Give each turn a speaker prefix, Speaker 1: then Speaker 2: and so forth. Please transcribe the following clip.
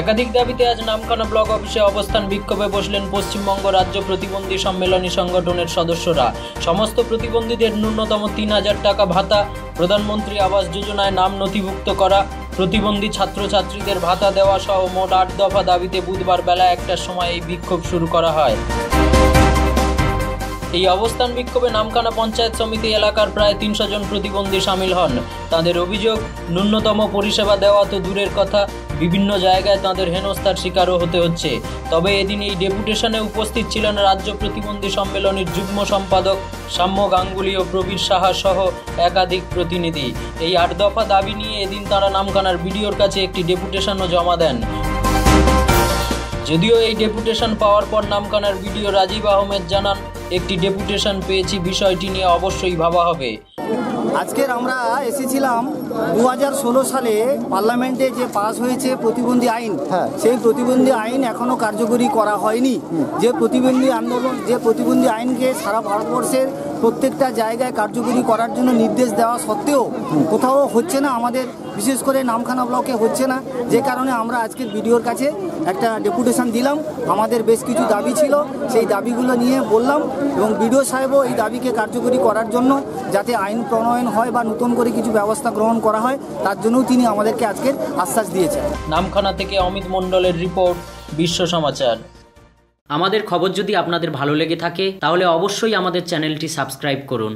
Speaker 1: একাধিক দাবিতে আজ নামখানা ব্লক অফিসে অবস্থান বিক্ষোভে বসলেন পশ্চিমবঙ্গ রাজ্য প্রতিবন্ধী সম্মেলনী সংগঠনের সদস্যরা। সমস্ত প্রতিবন্ধীদের ন্যূনতম তিন হাজার টাকা ভাতা, প্রধানমন্ত্রী আবাস যোজনায় নাম নথিভুক্ত করা, প্রতিবন্ধী ছাত্রছাত্রীদের ভাতা দেওয়া সহ মোট আট দফা দাবিতে বুধবার বেলা একটার সময় এই বিক্ষোভ শুরু করা হয়। এই অবস্থান বিক্ষোভে নামখানা পঞ্চায়েত সমিতি এলাকার প্রায় তিনশো জন প্রতিবন্ধী সামিল হন। তাদের অভিযোগ, ন্যূনতম পরিষেবা দেওয়া তো দূরের কথা, বিভিন্ন জায়গায় তাদের হেনস্থার শিকারও হতে হচ্ছে। তবে এদিন এই ডেপুটেশনে উপস্থিত ছিলেন রাজ্য প্রতিবন্ধী সম্মেলনের যুগ্ম সম্পাদক সাম্য গাঙ্গুলি ও প্রবীর সাহা সহ একাধিক প্রতিনিধি। এই আট দফা দাবি নিয়ে এদিন তারা নামখানার বিডিওর কাছে একটি ডেপুটেশনও জমা দেন। যদিও এই ডেপুটেশন পাওয়ার পর নামখানার বিডিও রাজীব আহমেদ জানান একটি ডেপুটেশন পেয়েছি বিষয়টি নিয়ে অবশ্যই ভাবা হবে।
Speaker 2: আজকের আমরা এসেছিলাম দু হাজার ষোলো সালে পার্লামেন্টে যে পাস হয়েছে প্রতিবন্ধী আইন সেই প্রতিবন্ধী আইন এখনও কার্যকরী করা হয়নি। যে প্রতিবন্ধী আন্দোলন যে প্রতিবন্ধী আইনকে সারা ভারতবর্ষের প্রত্যেকটা জায়গায় কার্যকরী করার জন্য নির্দেশ দেওয়া সত্ত্বেও কোথাও হচ্ছে না আমাদের বিশেষ করে নামখানা ব্লকে হচ্ছে না। যে কারণে আমরা আজকের ভিডিওর কাছে একটা ডেপুটেশন দিলাম। আমাদের বেশ কিছু দাবি ছিল। সেই দাবিগুলো নিয়ে বললাম এবং বিডিও সাহেবও এই দাবিকে কার্যকরী করার জন্য যাতে আইন প্রণয়ন হয় বা নতুন করে কিছু ব্যবস্থা গ্রহণ করা হয় তার জন্যও তিনি আমাদেরকে আজকের আশ্বাস দিয়েছেন।
Speaker 1: নামখানা থেকে অমিত মণ্ডলের রিপোর্ট বিশ্ব সমাচার।
Speaker 3: আমাদের খবর যদি আপনাদের ভালো লেগে থাকে তাহলে অবশ্যই আমাদের চ্যানেলটি সাবস্ক্রাইব করুন।